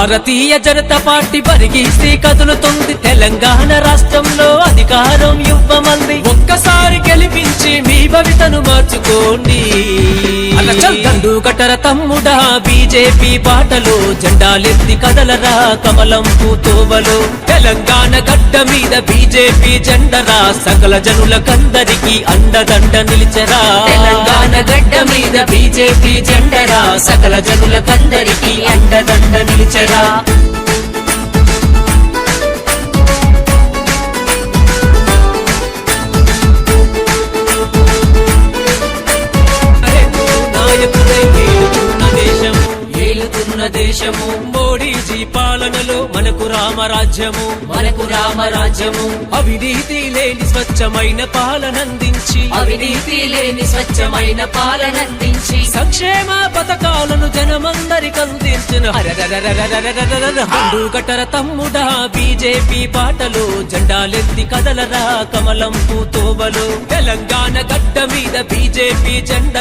Bharatiya Janata party పరిగిస్తే కదులుతుంది తెలంగాణ రాష్ట్రంలో అధికారం ఇవ్వమంది. ఒక్కసారి గెలిపించి మీ భవితను మార్చుకోండి. అలచల్ కటర తమ్ముడా బీజేపీ పాటలో జెండాలెత్తి కదలరా కమలం పూతోవలు. తెలంగాణ గడ్డ మీద బీజేపీ జెండరా సకల జనులకందరికీ అండదండ నిలిచరా. తెలంగాణ బీజేపీ జెండరా సకల జనులకందరికీ అండదండ నిలిచరా. ఏలుతున్న దేశము. మోడీజీ పాలనలో మనకు రామరాజ్యము. మనకు రామరాజ్యము. అవినీతి లేని స్వచ్ఛమైన పాలనందించి అవినీతి లేని స్వచ్ఛమైన పాలనందించి సంక్షేమ పథకాలను జనమందరికి అందించిన. కట్టర తమ్ముడా బీజేపీ పాటలు జెండాలెత్తి కదలరా కమలం పూతోవలు తెలంగాణ గడ్డ మీద బీజేపీ జెండరా